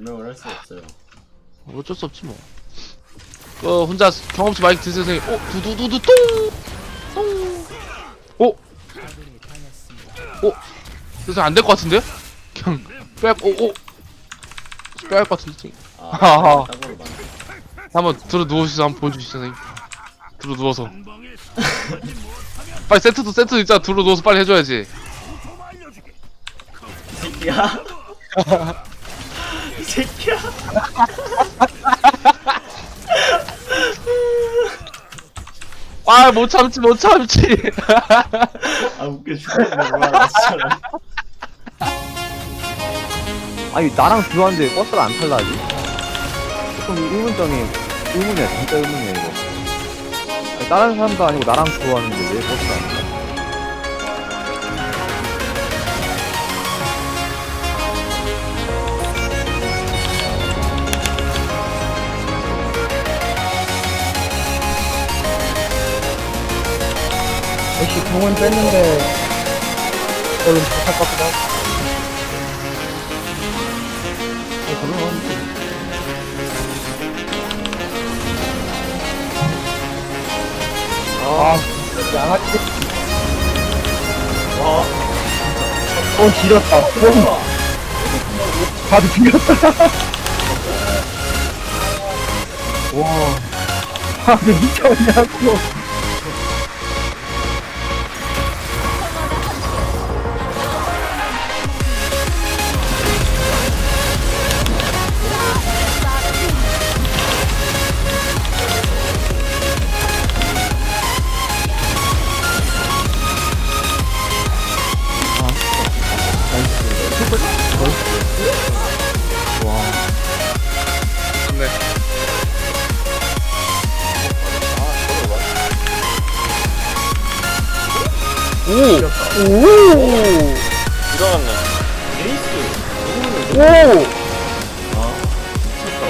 변명을 할 수 없어요. 어쩔 수 없지 뭐. 그 혼자 경험치 많이 드세요 선생님. 어 두두두두 똥. 똥. 어. 어. 선생님 안될 것 같은데요? 그냥 빼. 오 오. 빼야 할 것 같은데. 아, 하하. 땅으로 만. 한번 들어 누워주시죠. 한번 보여주시죠 선생님. 들어 누워서. 빨리 세트도 세트 진짜 들어 누워서 빨리 해줘야지. 새끼야. 이 새끼야. 아 못 참지 못 참지. 아 웃겨 죽겠네. 얼마나 진짜로. 아니 나랑 들어왔는데 버스가 안 탈라지? 조금 의문점이 의문이야 진짜 의문이야 이거 아니, 다른 사람도 아니고 나랑 들어왔는데 왜 버스가 안 탈라? 역시 공은 뺐는데 얼른 부탁할 것 같기도 하고. 어, 그럼 아 양아치 와. 어 지렸다. 어. 다들 지렸다. 와. 다들 미쳤냐고 오! 오! 에이스. 오! 아 미쳤다.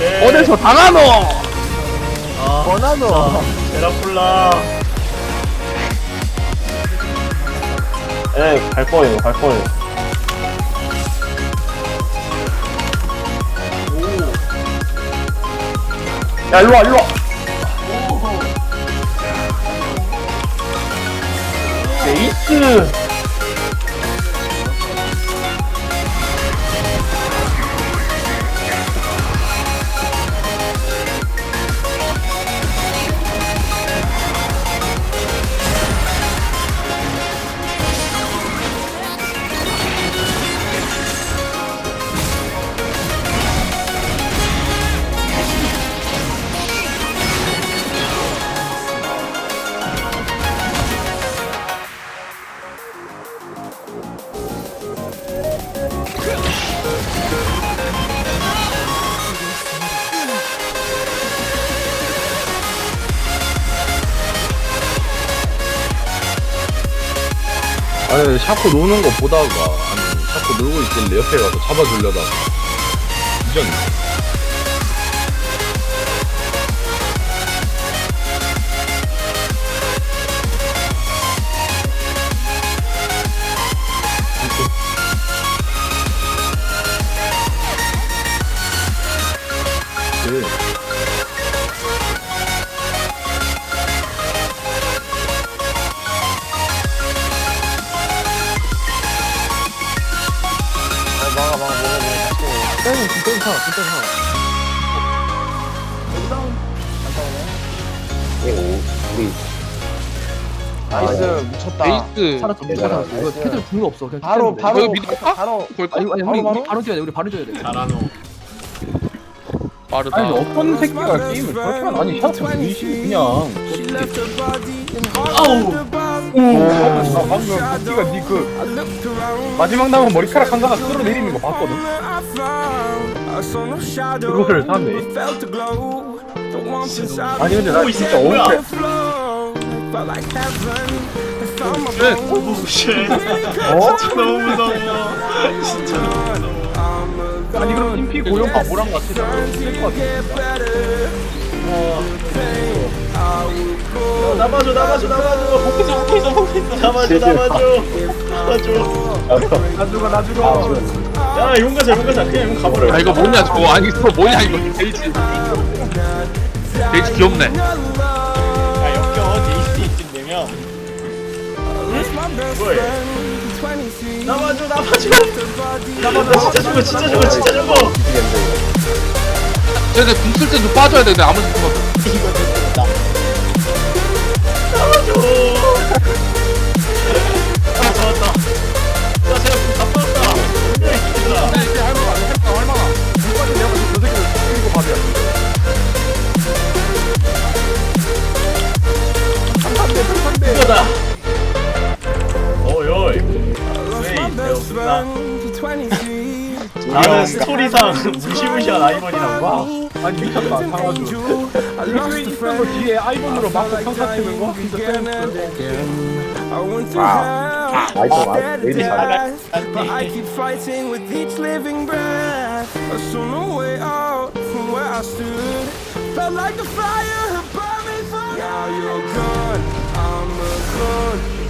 네. 어디서 당하노? 아, 원하노 제라폴라. 네, 갈 거예요, 갈 거예요. 야, 일로 와, 일로 와. 에 샤코 노는 거 보다가 아니 샤코 놀고 있길래 옆에 가서 잡아주려다가. 그 땡은 진짜 괜찮아 진짜 괜찮아 우리 나이스, 미쳤다. 에이스. 살았어 괜찮아. 살았어 이거 패들 중요 없어 그냥 바로. 바로? 바로. 걸까? 아니, 아니 우리 바로, 우리 바로 뛰어야 돼 우리 바로 뛰어야 돼 자라노. 빠르다. 아니, 어떤 새끼가 게임을 저렇게 하나. 아니, 샤트 분신 그냥. 아우. 나 방금 새끼가 니 그, 마지막 남은 머리카락 한 가닥 끌어내리는 거 봤거든? 그거를 사네. 아니, 근데 나 진짜 새끼 뭐야? 억울해. 오 쉣. 어? 너무 무서워. 진짜 너무 무서워. 아니, 그럼 인피 고용 바보랑 같이 될것 같아. 나봐줘 나봐줘 나봐줘. 나봐줘 나봐줘. 나봐줘. 나 죽어 나 죽어 야 용가자 용가자 그냥 용 가버려. 야 이거 뭐냐 저거? 아니 이거 뭐냐 이거. 데이지. 데이지 귀엽네. 야 역겨워 데이스티 이쯤 되면 뭐해 나봐줘 나봐줘 나봐줘 진짜 죽어 진짜 죽어 진짜 죽어 쟤네 궁쓸 때좀 빠져야 되는데 아무리 생각해도 이거 됐다 나봐줘 아 잡았다 야 제가 궁다 빠졌다 분명히 죽겠다 이제 할만하 할만하 할만하 이번에 내가 저 새끼를 죽이고 밥이야 이거다 웨이 배웠다 나는 스토리상 무시무시한 아이번이라고 봐 아니 미쳤다 상아주 이거 있던 거 뒤에 아이폰으로 막고 평타 치는 거 진짜 아이폰 아이 왜 이리 잘해 But I keep fighting with each living breath. A sooner way out from where I stood. Felt like the fire had burned me for Now you're gone, I'm alone.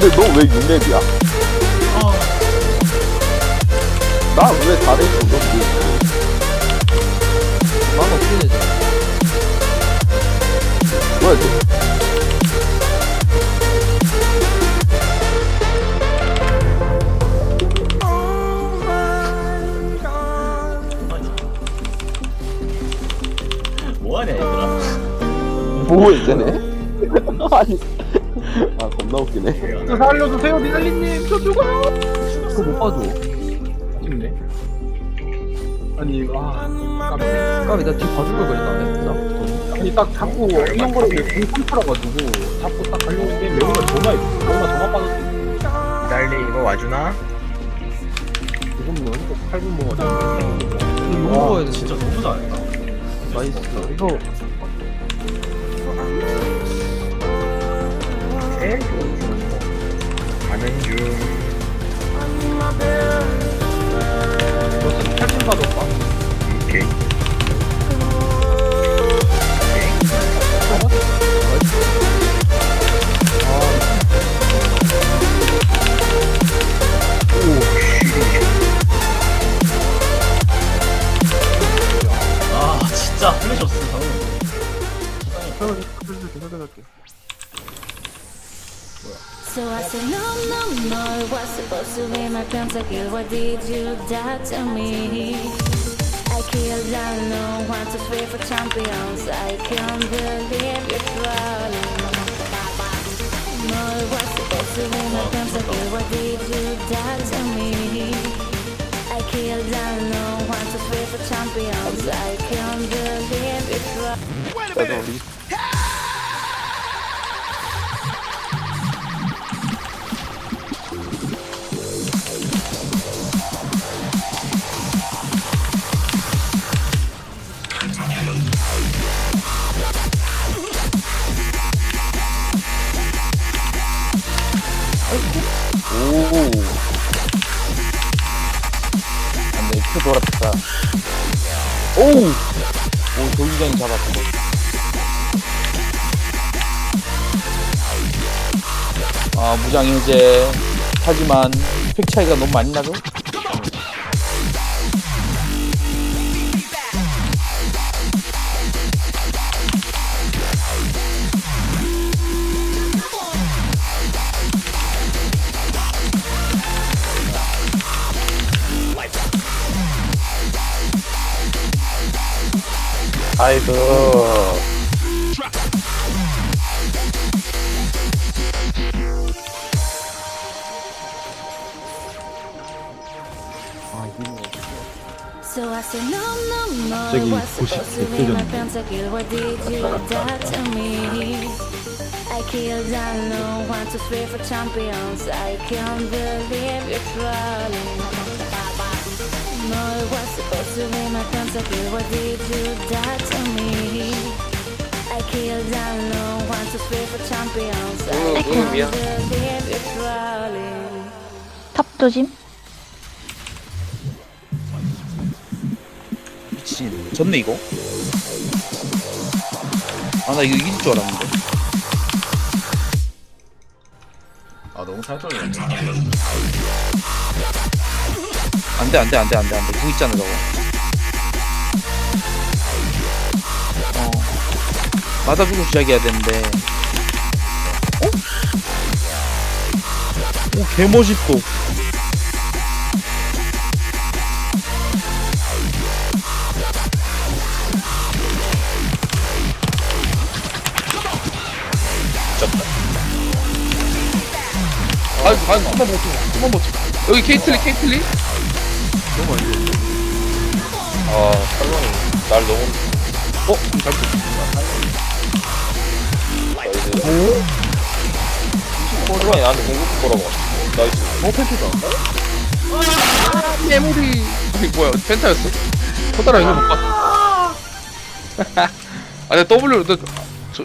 근데 너왜 6렙이야? 나왜 4렙이야? 너 뭐? 만 어떻게 되지? 뭐야 God. 뭐하냐 얘들아 뭐해 쟤네? 아니 아 겁나 웃기네. 저 살려주세요 니달리님. 저 죽어요? 그거 못 봐줘 아쉽네. 아니 아 까비. 나뒤 봐줄 걸 그랬다 진짜 아니 딱 자꾸 이런 거를 공삼팔아가지고 자꾸 딱 가려는데 레오가 전화 레오가 전화 받았어. 달리 이거 와주나? 지금은 꼭 8분 먹어야 이거 먹어야 돼. 진짜 너무 잘했다. 나이스. 이거 제일 좋은 중 가는 중너 지금 8분 받았다 오케이 I said, no, no, no, it was supposed to be my pentakill. Why did you die to me? I killed, I know, one, two, three for champions. I can't believe you're falling. No, it was supposed to be my pentakill. Why did you die to me? I killed, I know, one, two, three for champions. I can't believe you're falling. 오. 안돼 이렇게 돌았다. 오우 오 조기장이 잡았어. 아 무장 해제. 하지만 스펙 차이가 너무 많이 나죠? 아이고 So I said no no no 저기 What's supposed to be my pentakill What did you do to me? I killed alone Want to free for champions I can't believe you're trolling to be my pentakill What did you do to me? I killed alone Want to free for champions I can't believe you're trolling 탑 조심. 미친 졌네 이거 아 나 이거 이길 줄 알았는데 아 너무 살벌해 안돼 안돼 안돼 안돼 안돼 궁 있잖아 저거 맞아주고 시작해야 되는데. 어? 오 개멋있고. 아유 아유 한번 버텨 한번 버텨. 여기 케이틀리 케이틀리? 아 살롱이 날 너무. 어? 잘나 호주관이 나한테 공격 거라고 나이스. 메모리. 아니 뭐야? 펜타였어? 커다란 이거 못 봤어 아 내가 W 나 저, 저,